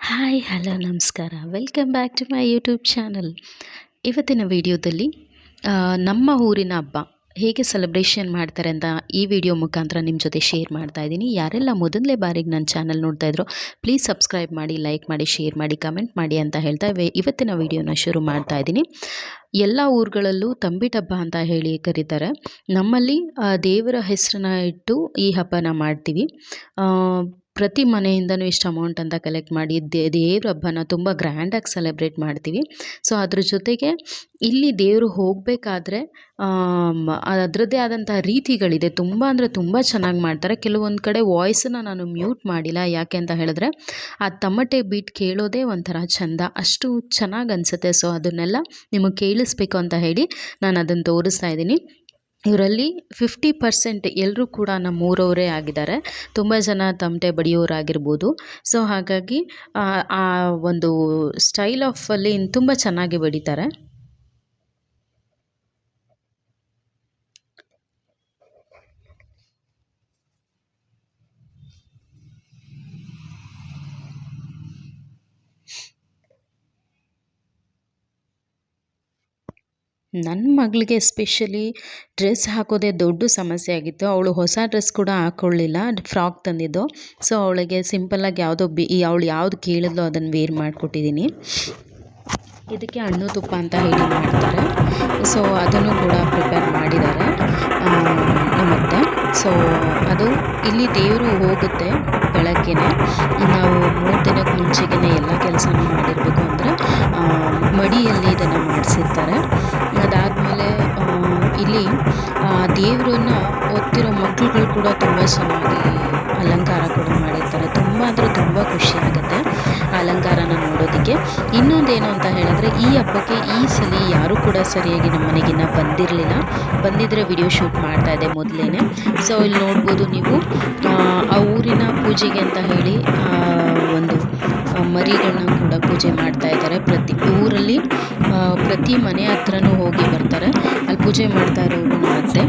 Hi, hello, ನಮಸ್ಕಾರ. Welcome back to my YouTube channel ಇವತ್ತಿನ ವಿಡಿಯೋದಲ್ಲಿ ನಮ್ಮ ಊರಿನ ಹಬ್ಬ ಹೇಗೆ ಸೆಲೆಬ್ರೇಷನ್ ಮಾಡ್ತಾರೆ ಅಂತ ಈ ವಿಡಿಯೋ ಮುಖಾಂತರ ನಿಮ್ಮ ಜೊತೆ ಶೇರ್ ಮಾಡ್ತಾ ಇದ್ದೀನಿ. ಯಾರೆಲ್ಲ ಮೊದಲನೇ ಬಾರಿಗೆ ನನ್ನ ಚಾನಲ್ ನೋಡ್ತಾ ಇದ್ರು ಪ್ಲೀಸ್ ಸಬ್ಸ್ಕ್ರೈಬ್ ಮಾಡಿ ಲೈಕ್ ಮಾಡಿ ಶೇರ್ ಮಾಡಿ ಕಮೆಂಟ್ ಮಾಡಿ ಅಂತ ಹೇಳ್ತಾ ಇವೆ- ಇವತ್ತಿನ ವಿಡಿಯೋನ ಶುರು ಮಾಡ್ತಾ ಇದ್ದೀನಿ. ಎಲ್ಲ ಊರುಗಳಲ್ಲೂ ತಂಬಿಟ್ ಹಬ್ಬ ಅಂತ ಹೇಳಿ ಕರೀತಾರೆ. ನಮ್ಮಲ್ಲಿ ದೇವರ ಹೆಸರನ್ನ ಇಟ್ಟು ಈ ಹಬ್ಬನ ಮಾಡ್ತೀವಿ. ಪ್ರತಿ ಮನೆಯಿಂದನೂ ಇಷ್ಟು ಅಮೌಂಟ್ ಅಂತ ಕಲೆಕ್ಟ್ ಮಾಡಿ ದೇ, ದೇವ್ರ ಹಬ್ಬನ ತುಂಬ ಗ್ರ್ಯಾಂಡಾಗಿ ಸೆಲೆಬ್ರೇಟ್ ಮಾಡ್ತೀವಿ. ಸೊ ಅದ್ರ ಜೊತೆಗೆ ಇಲ್ಲಿ ದೇವರು ಹೋಗಬೇಕಾದ್ರೆ ಅದರದ್ದೇ ಆದಂಥ ರೀತಿಗಳಿದೆ. ತುಂಬ ಅಂದರೆ ತುಂಬ ಚೆನ್ನಾಗಿ ಮಾಡ್ತಾರೆ. ಕೆಲವೊಂದು ಕಡೆ ವಾಯ್ಸನ್ನ ನಾನು ಮ್ಯೂಟ್ ಮಾಡಿಲ್ಲ. ಯಾಕೆ ಅಂತ ಹೇಳಿದ್ರೆ, ಆ ತಮಟೆ ಬೀಟ್ ಕೇಳೋದೇ ಒಂಥರ ಚಂದ. ಅಷ್ಟು ಚೆನ್ನಾಗಿ ಅನಿಸುತ್ತೆ. ಸೊ ಅದನ್ನೆಲ್ಲ ನಿಮಗೆ ಕೇಳಿಸ್ಬೇಕು ಅಂತ ಹೇಳಿ ನಾನು ಅದನ್ನು ತೋರಿಸ್ತಾ ಇದ್ದೀನಿ. ಇವರಲ್ಲಿ ಫಿಫ್ಟಿ ಪರ್ಸೆಂಟ್ ಎಲ್ಲರೂ ಕೂಡ ನಮ್ಮ ಊರವರೇ ಆಗಿದ್ದಾರೆ. ತುಂಬ ಜನ ತಮಟೆ ಬಡಿಯೋರಾಗಿರ್ಬೋದು. ಸೊ ಹಾಗಾಗಿ, ಆ ಒಂದು ಸ್ಟೈಲ್ ಆಫ್ ಅಲ್ಲಿ ತುಂಬ ಚೆನ್ನಾಗಿ ಬಡಿತಾರೆ. ನನ್ನ ಮಗಳಿಗೆ ಎಸ್ಪೆಷಲಿ ಡ್ರೆಸ್ ಹಾಕೋದೇ ದೊಡ್ಡ ಸಮಸ್ಯೆ ಆಗಿತ್ತು. ಅವಳು ಹೊಸ ಡ್ರೆಸ್ ಕೂಡ ಹಾಕ್ಕೊಳ್ಳಿಲ್ಲ ಫ್ರಾಕ್ ತಂದಿದ್ದು. ಸೊ ಅವಳಿಗೆ ಸಿಂಪಲ್ಲಾಗಿ ಯಾವುದೋ ಬಿ ಅವಳು ಯಾವುದು ಕೇಳಿದ್ಲೋ ಅದನ್ನು ವೇರ್ ಮಾಡಿಕೊಟ್ಟಿದ್ದೀನಿ ಇದಕ್ಕೆ ಹಣ್ಣು, ತುಪ್ಪ ಅಂತ ಹೇಳಿ ಮಾಡ್ತಾರೆ. ಸೊ ಅದನ್ನು ಕೂಡ ಪ್ರಿಪೇರ್ ಮಾಡಿದ್ದಾರೆ. ನಮ್ಮತ್ತೆ. ಸೊ ಅದು ಇಲ್ಲಿ ದೇವರು ಹೋಗುತ್ತೆ ಬೆಳಗ್ಗೆನೆ. ನಾವು ಮೂರು ದಿನಕ್ಕೆ ಮುಂಚೆಗೆ ಎಲ್ಲ ಕೆಲಸನೂ ಮಾಡಿರಬೇಕು ಅಂದರೆ ಮಡಿಯಲ್ಲಿ ಇದನ್ನು ಮಾಡಿಸಿರ್ತಾರೆ. ಅದಾದಮೇಲೆ ಇಲ್ಲಿ ದೇವರನ್ನ ಒತ್ತಿರೋ ಮಕ್ಕಳುಗಳು ಕೂಡ ತುಂಬ ಚೆನ್ನಾಗಿ ಅಲಂಕಾರ ಕೂಡ ಮಾಡಿರ್ತಾರೆ. ತುಂಬ ಅಂದರೆ ತುಂಬ ಖುಷಿ ಆಗುತ್ತೆ ಆ ಅಲಂಕಾರನ ನೋಡೋದಕ್ಕೆ. ಇನ್ನೊಂದೇನು ಅಂತ ಹೇಳಿದ್ರೆ ಈ ಹಬ್ಬಕ್ಕೆ ಈ ಸಲ ಯಾರೂ ಕೂಡ ಸರಿಯಾಗಿ ನಮ್ಮ ಮನೆಗಿನ್ನ ಬಂದಿರಲಿಲ್ಲ. ಬಂದಿದ್ದರೆ ವಿಡಿಯೋ ಶೂಟ್ ಮಾಡ್ತಾ ಇದೆ ಮೊದಲೇ ಸೊ ಇಲ್ಲಿ ನೋಡ್ಬೋದು ನೀವು ಆ, ಊರಿನ ಪೂಜೆಗೆ ಅಂತ ಹೇಳಿ ಒಂದು ಮರಿಗಳನ್ನ ಕೂಡ ಪೂಜೆ ಮಾಡ್ತಾ ಇದ್ದಾರೆ. ಪ್ರತಿ ಊರಲ್ಲಿ ಪ್ರತಿ ಮನೆ ಹತ್ರನೂ ಹೋಗಿ ಬರ್ತಾರೆ. ಅಲ್ಲಿ ಪೂಜೆ ಮಾಡ್ತಾ ಇರೋರು ನಮ್ಮ ಅತ್ತೆ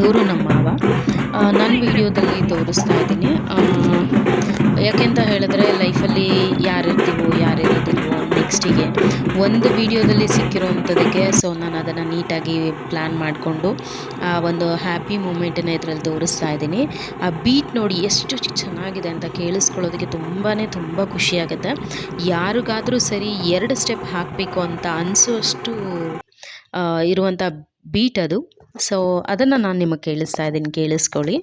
ಇವರು ನಮ್ಮ ಮಾವ. ನನ್ನ ವಿಡಿಯೋದಲ್ಲಿ ತೋರಿಸ್ತಾ ಇದ್ದೀನಿ. ಯಾಕೆಂತ ಹೇಳಿದ್ರೆ ಲೈಫಲ್ಲಿ ಯಾರು ಯಾರಿರೋದಿಲ್ವೋ ನೆಕ್ಸ್ಟಿಗೆ ಒಂದು ವಿಡಿಯೋದಲ್ಲಿ ಸಿಕ್ಕಿರೋವಂಥದ್ದಕ್ಕೆ ಸೊ ನಾನು ಅದನ್ನು ನೀಟಾಗಿ ಪ್ಲ್ಯಾನ್ ಮಾಡಿಕೊಂಡು, ಆ ಒಂದು ಹ್ಯಾಪಿ ಮೂಮೆಂಟನ್ನು ಇದರಲ್ಲಿ ತೋರಿಸ್ತಾ ಇದ್ದೀನಿ. ಆ ಬೀಟ್ ನೋಡಿ ಎಷ್ಟು ಚೆನ್ನಾಗಿದೆ ಅಂತ ಕೇಳಿಸ್ಕೊಳ್ಳೋದಕ್ಕೆ ತುಂಬಾ ತುಂಬ ಖುಷಿಯಾಗುತ್ತೆ ಯಾರಿಗಾದರೂ ಸರಿ ಎರಡು ಸ್ಟೆಪ್ ಹಾಕಬೇಕು ಅಂತ ಅನಿಸೋಷ್ಟು ಇರುವಂಥ ಬೀಟ್ ಅದು. ಸೊ ಅದನ್ನು ನಾನು ನಿಮಗೆ ಕೇಳಿಸ್ತಾ ಇದ್ದೀನಿ, ಕೇಳಿಸ್ಕೊಳ್ಳಿ.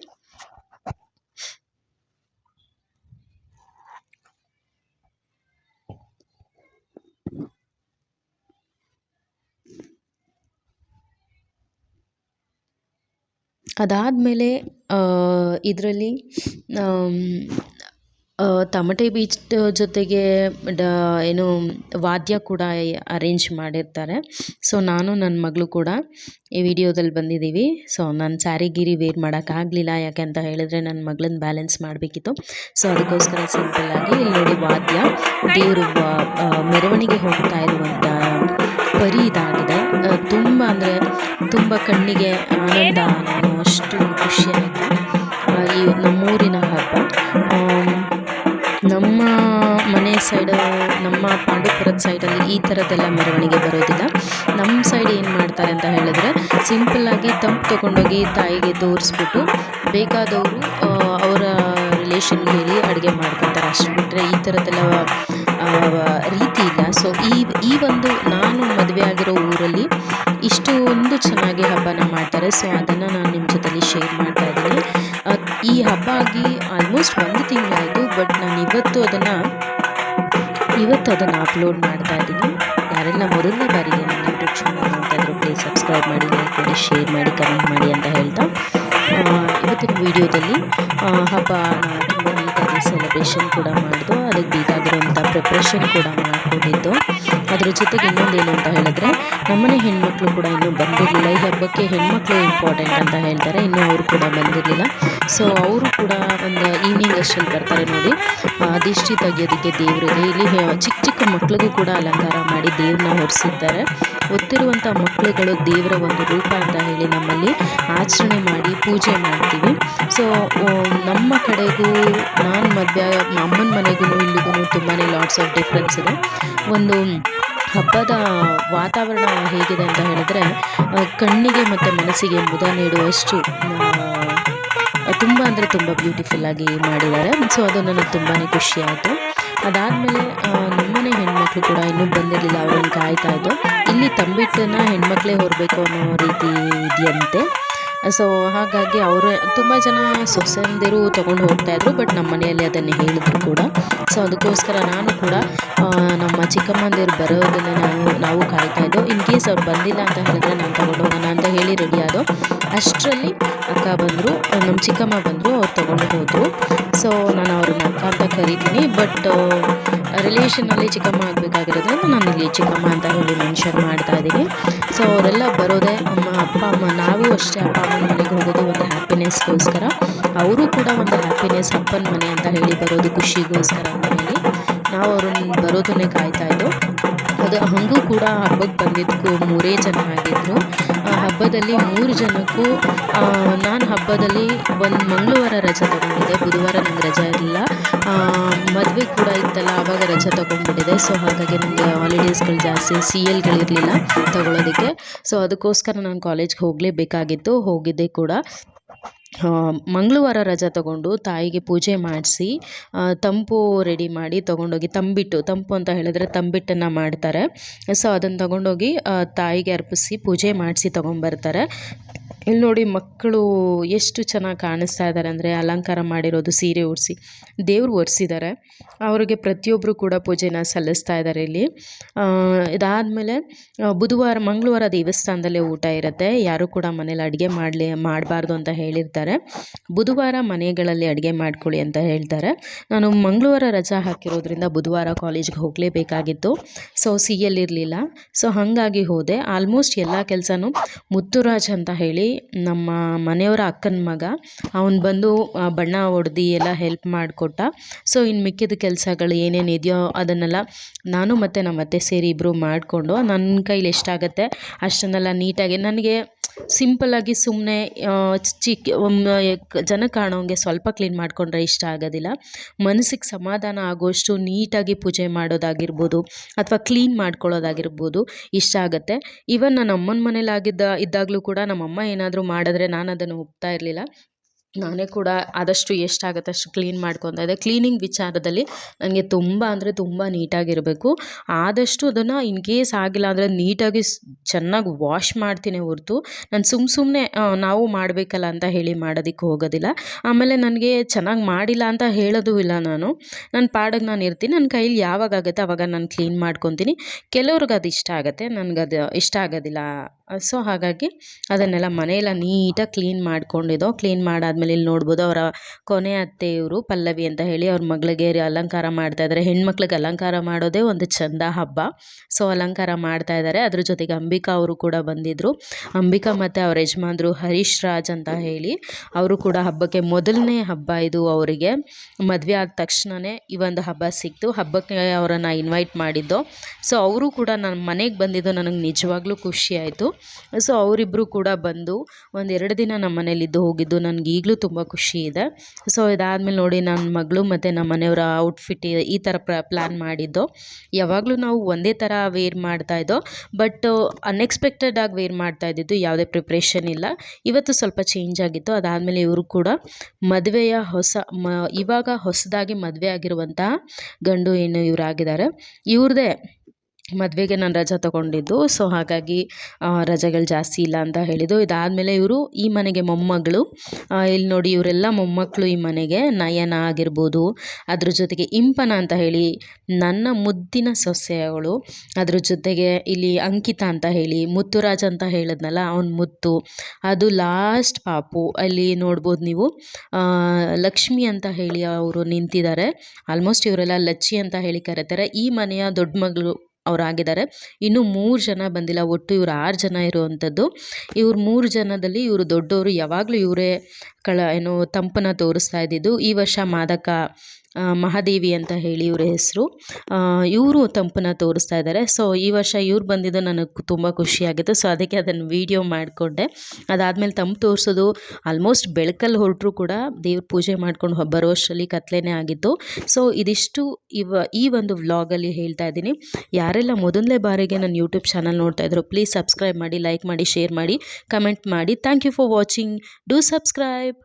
ಅದಾದಮೇಲೆ ಇದರಲ್ಲಿ ತಮಟೆ ಬೀಚ್ ಜೊತೆಗೆ ಡ, ಏನು ವಾದ್ಯ ಕೂಡ ಅರೇಂಜ್ ಮಾಡಿರ್ತಾರೆ. ಸೊ ನಾನು ನನ್ನ ಮಗಳು ಕೂಡ ಈ ವಿಡಿಯೋದಲ್ಲಿ ಬಂದಿದ್ದೀವಿ. ಸೊ ನಾನು ಸ್ಯಾರಿ ಗಿರಿ ವೇರ್ ಮಾಡೋಕ್ಕಾಗಲಿಲ್ಲ ಯಾಕೆ ಅಂತ ಹೇಳಿದ್ರೆ ನನ್ನ ಮಗಳನ್ನ ಬ್ಯಾಲೆನ್ಸ್ ಮಾಡಬೇಕಿತ್ತು. ಸೊ ಅದಕ್ಕೋಸ್ಕರ ಸಿಂಪಲ್ಲಾಗಿ ಇಲ್ಲಿ ನೋಡಿ ವಾದ್ಯ. ದೇವರು ಮೆರವಣಿಗೆ ಹೋಗ್ತಾ ಇರುವಂಥ ಪರಿ ಇದಾಗಿದೆ. ತುಂಬ ಅಂದರೆ ತುಂಬ ಕಣ್ಣಿಗೆ ಆನಂದ ಅಷ್ಟು ಖುಷಿಯಾಯಿತು ಆಯಿತು. ನಮ್ಮೂರಿನ ಹಬ್ಬ. ನಮ್ಮ ಮನೆ ಸೈಡ್, ನಮ್ಮ ಪಾಂಡುಪುರದ ಸೈಡಲ್ಲಿ ಈ ಥರದ್ದೆಲ್ಲ ಮೆರವಣಿಗೆ ಬರೋದಿಲ್ಲ. ನಮ್ಮ ಸೈಡ್ ಏನು ಮಾಡ್ತಾರೆ ಅಂತ ಹೇಳಿದ್ರೆ ಸಿಂಪಲ್ಲಾಗಿ ತಂಪು ತೊಗೊಂಡೋಗಿ ತಾಯಿಗೆ ತೋರಿಸ್ಬಿಟ್ಟು ಬೇಕಾದವರು ಅವರ ರಿಲೇಷನ್ಗೆ ಹೇಳಿ ಅಡುಗೆ ಮಾಡ್ಕೊತಾರೆ ಅಷ್ಟು ಬಿಟ್ಟರೆ ಈ ಥರದ್ದೆಲ್ಲ ರೀತಿ ಇಲ್ಲ. ಸೊ ಈ ಈ ಒಂದು ನಾನು ಮದುವೆ ಆಗಿರೋ ಊರಲ್ಲಿ ಇಷ್ಟು ಒಂದು ಚೆನ್ನಾಗಿ ಹಬ್ಬನ ಮಾಡ್ತಾರೆ. ಸೊ ಅದನ್ನು ನಾನು ನಿಮ್ಮ ಜೊತೆಲಿ ಶೇರ್ ಮಾಡ್ತಾ ಇದ್ದೀನಿ. ಈ ಹಬ್ಬ ಆಗಿ ಆಲ್ಮೋಸ್ಟ್ ಒಂದು ತಿಂಗಳಾಯಿತು ಬಟ್ ನಾನು ಇವತ್ತು ಅದನ್ನು ಇವತ್ತು ಅದನ್ನು ಅಪ್ಲೋಡ್ ಮಾಡ್ತಾ ಇದ್ದೀನಿ. ಯಾರೆಲ್ಲ ಮೊದಲನೇ ಬಾರಿಗೆ ನನ್ನ ಯೂಟ್ಯೂಬ್ ಚಾನಲ್ ನೋಡ್ತಾ ಪ್ಲೀಸ್ ಸಬ್ಸ್ಕ್ರೈಬ್ ಮಾಡಿ ಲೈಕ್ ಮಾಡಿ ಶೇರ್ ಮಾಡಿ ಕಮೆಂಟ್ ಮಾಡಿ ಅಂತ ಹೇಳ್ತಾ ಇವತ್ತಿನ ವಿಡಿಯೋದಲ್ಲಿ ಹಬ್ಬ ತುಂಬ ನೀಟಾಗಿ ಸೆಲೆಬ್ರೇಷನ್ ಕೂಡ ಮಾಡಿದ್ದು ಅದಕ್ಕೆ ಬೇಕಾಗಿರುವಂಥ ಪ್ರಿಪ್ರೇಷನ್ ಕೂಡ ಮಾಡಿಕೊಂಡಿದ್ದು. ಅದ್ರ ಜೊತೆಗೆ ಇನ್ನೊಂದೇನು ಅಂತ ಹೇಳಿದ್ರೆ, ನಮ್ಮನೆ ಹೆಣ್ಮಕ್ಳು ಕೂಡ ಇನ್ನೂ ಬಂದಿರಲಿಲ್ಲ. ಈ ಹಬ್ಬಕ್ಕೆ ಹೆಣ್ಮಕ್ಳು ಇಂಪಾರ್ಟೆಂಟ್ ಅಂತ ಹೇಳ್ತಾರೆ. ಇನ್ನೂ ಅವರು ಕೂಡ ಬಂದಿರಲಿಲ್ಲ. ಸೊ ಅವರು ಕೂಡ ಒಂದು ಈವ್ನಿಂಗ್ ಅಷ್ಟಲ್ಲಿ ಬರ್ತಾರೆ ನೋಡಿ. ಅದಿಷ್ಟಿ ದಿಷ್ಟಿ ತೆಗಿಯೋದಕ್ಕೆ ದೇವರಿಗೆ. ಇಲ್ಲಿ ಚಿಕ್ಕ ಚಿಕ್ಕ ಮಕ್ಳಿಗೂ ಕೂಡ ಅಲಂಕಾರ ಮಾಡಿ ದೇವ್ರನ್ನ ಹೊರಿಸಿದ್ದಾರೆ ಒತ್ತಿರುವಂಥ ಮಕ್ಕಳುಗಳು ದೇವರ ಒಂದು ರೂಪ ಅಂತ ಹೇಳಿ ನಮ್ಮಲ್ಲಿ ಆಚರಣೆ ಮಾಡಿ ಪೂಜೆ ಮಾಡ್ತೀವಿ. ಸೊ ನಮ್ಮ ಕಡೆಗೂ ನಾನು ಮದುವೆ, ಅಮ್ಮನ ಮನೆಗೂ ಇಲ್ಲಿಗೂ ತುಂಬಾ ಲಾಟ್ಸ್ ಆಫ್ ಡಿಫ್ರೆನ್ಸ್ ಇದೆ. ಒಂದು ಹಬ್ಬದ ವಾತಾವರಣ ಹೇಗಿದೆ ಅಂತ ಹೇಳಿದ್ರೆ ಕಣ್ಣಿಗೆ ಮತ್ತು ಮನಸ್ಸಿಗೆ ಮುದ ನೀಡುವಷ್ಟು ತುಂಬ ಅಂದರೆ ತುಂಬ ಬ್ಯೂಟಿಫುಲ್ಲಾಗಿ ಮಾಡಿದ್ದಾರೆ. ಸೊ ಅದು ನನಗೆ ತುಂಬಾ ಖುಷಿ ಆಯಿತು. ಅದಾದಮೇಲೆ ನಮ್ಮನೆ ಹೆಣ್ಮಕ್ಳು ಕೂಡ ಇನ್ನೂ ಬಂದಿರಲಿಲ್ಲ. ಅವ್ರನ್ನ ಕಾಯ್ತಾ ಇದ್ದು ಇಲ್ಲಿ ತಂಬಿಟ್ಟನ್ನು ಹೆಣ್ಮಕ್ಳೇ ಹೊರಬೇಕು ಅನ್ನೋ ರೀತಿ ಇದೆಯಂತೆ. ಸೊ ಹಾಗಾಗಿ ಅವರು ತುಂಬ ಜನ ಸೊಸೆಯಂದಿರು ತೊಗೊಂಡು ಹೋಗ್ತಾಯಿದ್ರು ಬಟ್ ನಮ್ಮ ಮನೆಯಲ್ಲಿ ಅದನ್ನು ಹೇಳಿದ್ರು ಕೂಡ. ಸೊ ಅದಕ್ಕೋಸ್ಕರ ನಾನು ಕೂಡ ನಮ್ಮ ಚಿಕ್ಕಮ್ಮಂದಿರು ಬರೋದನ್ನು ನಾವು ನಾವು ಕಾಯ್ತಾ ಇದ್ದೋ ಇನ್ ಕೇಸ್ ಅವ್ರು ಬಂದಿಲ್ಲ ಅಂತ ಹೇಳಿದ್ರೆ ನಾನು ತಗೊಂಡು ಹೋಗೋಣ ಅಂತ ಹೇಳಿ ರೆಡಿ ಆದೋ, ಅಷ್ಟರಲ್ಲಿ ಅಕ್ಕ ಬಂದರು, ನಮ್ಮ ಚಿಕ್ಕಮ್ಮ ಬಂದರು, ಅವ್ರು ತೊಗೊಂಡು ಹೋದರು. ಸೊ ನಾನು ಅವ್ರನ್ನ ಅಕ್ಕ ಅಂತ ಕರಿತೀನಿ ಬಟ್ ರಿಲೇಷನಲ್ಲಿ ಚಿಕ್ಕಮ್ಮ ಆಗಬೇಕಾಗಿರೋದ್ರಿಂದ ನಾನು ಇಲ್ಲಿ ಚಿಕ್ಕಮ್ಮ ಅಂತ ಹೇಳಿ ಮೆನ್ಷನ್ ಮಾಡ್ತಾ ಇದ್ದೀನಿ ಸೊ ಅವರೆಲ್ಲ ಬರೋದೇ ಅಮ್ಮ, ಅಪ್ಪ, ಅಮ್ಮ, ನಾವು ಅಷ್ಟೇ ಅಪ್ಪ ಅಮ್ಮನ ಮನೆಗೆ ಹೋಗೋದು ಒಂದು ಹ್ಯಾಪಿನೆಸ್ಗೋಸ್ಕರ ಅವರು ಕೂಡ ಒಂದು ಹ್ಯಾಪಿನೆಸ್ ಅಪ್ಪನ ಮನೆ ಅಂತ ಹೇಳಿ ಬರೋದು ಖುಷಿಗೋಸ್ಕರ ಅಂತ ಹೇಳಿ ನಾವು ಅವ್ರನ್ನ ಬರೋದನ್ನೇ ಕಾಯ್ತಾ ಇದ್ದೋ. ಅದು ಹಾಗೂ ಕೂಡ ಹಬ್ಬಕ್ಕೆ ಬಂದಿದ್ದು ಮೂರೇ ಜನ ಆಗಿದ್ದರು ಹಬ್ಬದಲ್ಲಿ ಮೂರು ಜನಕ್ಕೂ ನಾನು ಹಬ್ಬದಲ್ಲಿ ಒಂದು ಮಂಗಳವಾರ ರಜೆ ತೊಗೊಂಡಿದ್ದೆ. ಬುಧವಾರ ನಂಗೆ ರಜೆ ಇರಲಿಲ್ಲ. ಮದುವೆ ಕೂಡ ಇತ್ತಲ್ಲ ಆವಾಗ ರಜೆ ತೊಗೊಂಡ್ಬಿಟ್ಟಿದೆ ಸೊ ಹಾಗಾಗಿ ನನಗೆ ಹಾಲಿಡೇಸ್ಗಳು ಜಾಸ್ತಿ ಸಿ ಎಲ್ಗಳಿರಲಿಲ್ಲ ತೊಗೊಳೋದಕ್ಕೆ. ಸೊ ಅದಕ್ಕೋಸ್ಕರ ನಾನು ಕಾಲೇಜ್ಗೆ ಹೋಗಲೇಬೇಕಾಗಿತ್ತು. ಹೋಗಿದ್ದೆ ಕೂಡ. ಮಂಗಳವಾರ ರಜೆ ತಗೊಂಡು ತಾಯಿಗೆ ಪೂಜೆ ಮಾಡಿಸಿ ತಂಪು ರೆಡಿ ಮಾಡಿ ತಗೊಂಡೋಗಿ, ತಂಬಿಟ್ಟು, ತಂಪು ಅಂತ ಹೇಳಿದ್ರೆ ತಂಬಿಟ್ಟನ್ನು ಮಾಡ್ತಾರೆ. ಸೊ ಅದನ್ನು ತಗೊಂಡೋಗಿ ತಾಯಿಗೆ ಅರ್ಪಿಸಿ ಪೂಜೆ ಮಾಡಿಸಿ ತೊಗೊಂಬರ್ತಾರೆ ಇಲ್ಲಿ ನೋಡಿ ಮಕ್ಕಳು ಎಷ್ಟು ಚೆನ್ನಾಗಿ ಕಾಣಿಸ್ತಾ ಇದ್ದಾರೆ ಅಂದರೆ ಅಲಂಕಾರ ಮಾಡಿರೋದು, ಸೀರೆ ಉಡಿಸಿ. ದೇವ್ರು ಒರೆಸಿದ್ದಾರೆ ಅವರಿಗೆ ಪ್ರತಿಯೊಬ್ಬರು ಕೂಡ ಪೂಜೆನ ಸಲ್ಲಿಸ್ತಾ ಇದ್ದಾರೆ ಇಲ್ಲಿ. ಇದಾದಮೇಲೆ ಬುಧವಾರ, ಮಂಗಳವಾರ ದೇವಸ್ಥಾನದಲ್ಲೇ ಊಟ ಇರುತ್ತೆ. ಯಾರು ಕೂಡ ಮನೇಲಿ ಅಡುಗೆ ಮಾಡಲಿ, ಮಾಡಬಾರ್ದು ಅಂತ ಹೇಳಿರ್ತಾರೆ. ಬುಧವಾರ ಮನೆಗಳಲ್ಲಿ ಅಡುಗೆ ಮಾಡ್ಕೊಳ್ಳಿ ಅಂತ ಹೇಳ್ತಾರೆ. ನಾನು ಮಂಗಳವಾರ ರಜಾ ಹಾಕಿರೋದ್ರಿಂದ ಬುಧವಾರ ಕಾಲೇಜ್ಗೆ ಹೋಗಲೇಬೇಕಾಗಿತ್ತು. ಸೊ ಸಿ ಎಲ್ಲಿರಲಿಲ್ಲ ಸೊ ಹಾಗಾಗಿ ಹೋದೆ. ಆಲ್ಮೋಸ್ಟ್ ಎಲ್ಲ ಕೆಲಸನೂ ಮುತ್ತುರಾಜ್ ಅಂತ ಹೇಳಿ ನಮ್ಮ ಮನೆಯವರ ಅಕ್ಕನ ಮಗ. ಅವನು ಬಂದು ಬಣ್ಣ ಹೊಡೆದು ಎಲ್ಲ ಹೆಲ್ಪ್ ಮಾಡಿಕೊಟ್ಟ. ಸೊ ಇನ್ನು ಮಿಕ್ಕಿದ ಕೆಲಸಗಳು ಏನೇನು ಇದೆಯೋ ಅದನ್ನೆಲ್ಲ ನಾನು ಮತ್ತು ನಮ್ಮ ಅತ್ತೆ ಸೇರಿ ಇಬ್ಬರು ಮಾಡಿಕೊಂಡು ನನ್ನ ಕೈಲಿ ಎಷ್ಟಾಗುತ್ತೆ ಅಷ್ಟನ್ನೆಲ್ಲ ನೀಟಾಗಿ, ನನಗೆ ಸಿಂಪಲ್ಲಾಗಿ ಸುಮ್ಮನೆ ಚಿಕ್ಕ ಜನ ಕಾಣೋಂಗೆ ಸ್ವಲ್ಪ ಕ್ಲೀನ್ ಮಾಡಿಕೊಂಡ್ರೆ ಇಷ್ಟ ಆಗೋದಿಲ್ಲ. ಮನಸ್ಸಿಗೆ ಸಮಾಧಾನ ಆಗೋಷ್ಟು ನೀಟಾಗಿ ಪೂಜೆ ಮಾಡೋದಾಗಿರ್ಬೋದು ಅಥವಾ ಕ್ಲೀನ್ ಮಾಡ್ಕೊಳ್ಳೋದಾಗಿರ್ಬೋದು ಇಷ್ಟ ಆಗುತ್ತೆ. ಈವನ್ ನನ್ನ ಅಮ್ಮನ ಮನೇಲಿ ಆಗಿದ್ದ, ಇದ್ದಾಗಲೂ ಕೂಡ ನಮ್ಮಮ್ಮ ಏನಾದರೂ ಮಾಡಿದ್ರೆ ನಾನು ಅದನ್ನು ಒಪ್ತಾ ಇರಲಿಲ್ಲ. ನಾನೇ ಕೂಡ ಆದಷ್ಟು ಎಷ್ಟಾಗುತ್ತೆ ಅಷ್ಟು ಕ್ಲೀನ್ ಮಾಡ್ಕೊತಾ ಇದ್ದೆ ಕ್ಲೀನಿಂಗ್ ವಿಚಾರದಲ್ಲಿ ನನಗೆ ತುಂಬ ಅಂದರೆ ತುಂಬ ನೀಟಾಗಿರಬೇಕು. ಆದಷ್ಟು ಅದನ್ನು ಇನ್ ಕೇಸ್ ಆಗಿಲ್ಲ ಅಂದರೆ ನೀಟಾಗಿ ಚೆನ್ನಾಗಿ ವಾಶ್ ಮಾಡ್ತೀನಿ ಹೊರ್ತು. ನಾನು ಸುಮ್ಮ ಸುಮ್ಮನೆ ನಾವು ಮಾಡಬೇಕಲ್ಲ ಅಂತ ಹೇಳಿ ಮಾಡೋದಕ್ಕೆ ಹೋಗೋದಿಲ್ಲ. ಆಮೇಲೆ ನನಗೆ ಚೆನ್ನಾಗಿ ಮಾಡಿಲ್ಲ ಅಂತ ಹೇಳೋದು ಇಲ್ಲ ನಾನು. ನನ್ನ ಪಾಡಗೆ ನಾನು ಇರ್ತೀನಿ. ನನ್ನ ಕೈಲಿ ಯಾವಾಗ ಆಗುತ್ತೆ ಆವಾಗ ನಾನು ಕ್ಲೀನ್ ಮಾಡ್ಕೊತೀನಿ. ಕೆಲವ್ರಿಗೆ ಅದು ಇಷ್ಟ ಆಗುತ್ತೆ. ನನಗದು ಇಷ್ಟ ಆಗೋದಿಲ್ಲ ಸೊ ಹಾಗಾಗಿ ಅದನ್ನೆಲ್ಲ ಮನೆಯೆಲ್ಲ ನೀಟಾಗಿ ಕ್ಲೀನ್ ಮಾಡ್ಕೊಂಡಿದ್ದೋ, ಕ್ಲೀನ್ ಮಾಡಾದ್ಮೇಲೆ ಇಲ್ಲಿ ನೋಡ್ಬೋದು ಅವರ ಕೊನೆ ಅತ್ತೆ ಇವರು ಪಲ್ಲವಿ ಅಂತ ಹೇಳಿ ಅವ್ರ ಮಗಳಿಗೆ ಅಲಂಕಾರ ಮಾಡ್ತಾ ಇದ್ದಾರೆ. ಹೆಣ್ಮಕ್ಳಿಗೆ ಅಲಂಕಾರ ಮಾಡೋದೇ ಒಂದು ಚಂದ ಹಬ್ಬ. ಸೊ ಅಲಂಕಾರ ಮಾಡ್ತಾ ಇದ್ದಾರೆ. ಅದ್ರ ಜೊತೆಗೆ ಅಂಬಿಕಾ ಅವರು ಕೂಡ ಬಂದಿದ್ದರು ಅಂಬಿಕಾ ಮತ್ತು ಅವ್ರ ಯಜಮಾನ್ರು ಹರೀಶ್ ರಾಜ್ ಅಂತ ಹೇಳಿ ಅವರು ಕೂಡ ಹಬ್ಬಕ್ಕೆ ಮೊದಲನೇ ಹಬ್ಬ ಇದು ಅವರಿಗೆ. ಮದುವೆ ಆದ ತಕ್ಷಣವೇ ಈ ಒಂದು ಹಬ್ಬ ಸಿಕ್ತು. ಹಬ್ಬಕ್ಕೆ ಅವರನ್ನು ಇನ್ವೈಟ್ ಮಾಡಿದ್ದು. ಸೊ ಅವರು ಕೂಡ ನನ್ನ ಮನೆಗೆ ಬಂದಿದ್ದು ನನಗೆ ನಿಜವಾಗ್ಲೂ ಖುಷಿ ಆಯಿತು. ಸೊ ಅವರಿಬ್ಬರು ಕೂಡ ಬಂದು ಒಂದು ಎರಡು ದಿನ ನಮ್ಮ ಮನೇಲಿದ್ದು ಹೋಗಿದ್ದು, ನನಗೆ ಈಗಲೂ ತುಂಬ ಖುಷಿ ಇದೆ. ಸೊ ಇದಾದಮೇಲೆ ನೋಡಿ ನನ್ನ ಮಗಳು ಮತ್ತು ನಮ್ಮ ಮನೆಯವರ ಔಟ್ಫಿಟ್ ಈ ಥರ ಪ್ಲ್ಯಾನ್ ಮಾಡಿದ್ದು. ಯಾವಾಗಲೂ ನಾವು ಒಂದೇ ಥರ ವೇರ್ ಮಾಡ್ತಾಯಿದ್ದೋ ಬಟ್ ಅನ್ಎಕ್ಸ್ಪೆಕ್ಟೆಡ್ ಆಗಿ ವೇರ್ ಮಾಡ್ತಾ ಇದ್ದಿದ್ದು ಯಾವುದೇ ಪ್ರಿಪ್ರೇಷನ್ ಇಲ್ಲ. ಇವತ್ತು ಸ್ವಲ್ಪ ಚೇಂಜ್ ಆಗಿತ್ತು. ಅದಾದಮೇಲೆ ಇವರು ಕೂಡ ಮದುವೆಯ ಹೊಸ ಮ ಇವಾಗ ಹೊಸದಾಗಿ ಮದುವೆ ಆಗಿರುವಂತಹ ಗಂಡು ಹೆಣ್ಣು ಇವರಾಗಿದ್ದಾರೆ. ಇವ್ರದ್ದೇ ಮದುವೆಗೆ ನಾನು ರಜಾ ತೊಗೊಂಡಿದ್ದು. ಸೊ ಹಾಗಾಗಿ ರಜೆಗಳು ಜಾಸ್ತಿ ಇಲ್ಲ ಅಂತ ಹೇಳಿದ್ದು. ಇದಾದಮೇಲೆ ಇವರು ಈ ಮನೆಗೆ ಮೊಮ್ಮಗಳು. ಇಲ್ಲಿ ನೋಡಿ ಇವರೆಲ್ಲ ಮೊಮ್ಮಕ್ಕಳು ಈ ಮನೆಗೆ. ನಯನ ಆಗಿರ್ಬೋದು, ಅದ್ರ ಜೊತೆಗೆ ಇಂಪನ ಅಂತ ಹೇಳಿ ನನ್ನ ಮುದ್ದಿನ ಸೊಸೆಯವಳು ಅದ್ರ ಜೊತೆಗೆ ಇಲ್ಲಿ ಅಂಕಿತ ಅಂತ ಹೇಳಿ, ಮುತ್ತುರಾಜ್ ಅಂತ ಹೇಳಿದ್ನಲ್ಲ, ಅವನ ಮುತ್ತು. ಅದು ಲಾಸ್ಟ್ ಪಾಪು. ಅಲ್ಲಿ ನೋಡ್ಬೋದು ನೀವು ಲಕ್ಷ್ಮಿ ಅಂತ ಹೇಳಿ ಅವರು ನಿಂತಿದ್ದಾರೆ. ಆಲ್ಮೋಸ್ಟ್ ಇವರೆಲ್ಲ ಲಚ್ಚಿ ಅಂತ ಹೇಳಿ ಕರೀತಾರೆ. ಈ ಮನೆಯ ದೊಡ್ಡ ಮಗಳು ಅವರಾಗಿದ್ದಾರೆ. ಇನ್ನು ಮೂರು ಜನ ಬಂದಿಲ್ಲ, ಒಟ್ಟು ಇವ್ರು ಆರು ಜನ ಇರುವಂಥದ್ದು. ಇವ್ರು ಮೂರು ಜನದಲ್ಲಿ ಇವರು ದೊಡ್ಡವರು ಯಾವಾಗಲೂ ಇವರೇ ಕಳ, ಏನು ತಂಪನ್ನು ತೋರಿಸ್ತಾ ಇದ್ದಿದ್ದು. ಈ ವರ್ಷ ಮಾದಕ ಮಹಾದೇವಿ ಅಂತ ಹೇಳಿ ಇವ್ರ ಹೆಸರು. ಇವರು ತಂಪನ್ನ ತೋರಿಸ್ತಾ ಇದ್ದಾರೆ ಸೊ ಈ ವರ್ಷ ಇವ್ರು ಬಂದಿದ್ದು ನನಗೆ ತುಂಬ ಖುಷಿಯಾಗಿತ್ತು ಸೊ ಅದಕ್ಕೆ ಅದನ್ನು ವೀಡಿಯೋ ಮಾಡಿಕೊಂಡೆ. ಅದಾದಮೇಲೆ ತಂಪು ತೋರಿಸೋದು ಆಲ್ಮೋಸ್ಟ್ ಬೆಳಕಲ್ಲಿ ಹೊರಟರು ಕೂಡ ದೇವ್ರ ಪೂಜೆ ಮಾಡ್ಕೊಂಡು ಬರೋ ಅಷ್ಟರಲ್ಲಿ ಕತ್ಲೆನೇ ಆಗಿತ್ತು. ಸೊ ಇದಿಷ್ಟು ಇವ, ಈ ಒಂದು ವ್ಲಾಗಲ್ಲಿ ಹೇಳ್ತಾ ಇದ್ದೀನಿ. ಯಾರೆಲ್ಲ ಮೊದಲನೇ ಬಾರಿಗೆ ನನ್ನ ಯೂಟ್ಯೂಬ್ ಚಾನಲ್ ನೋಡ್ತಾ ಇದ್ರು ಪ್ಲೀಸ್ ಸಬ್ಸ್ಕ್ರೈಬ್ ಮಾಡಿ ಲೈಕ್ ಮಾಡಿ ಶೇರ್ ಮಾಡಿ ಕಮೆಂಟ್ ಮಾಡಿ. Thank you for watching do subscribe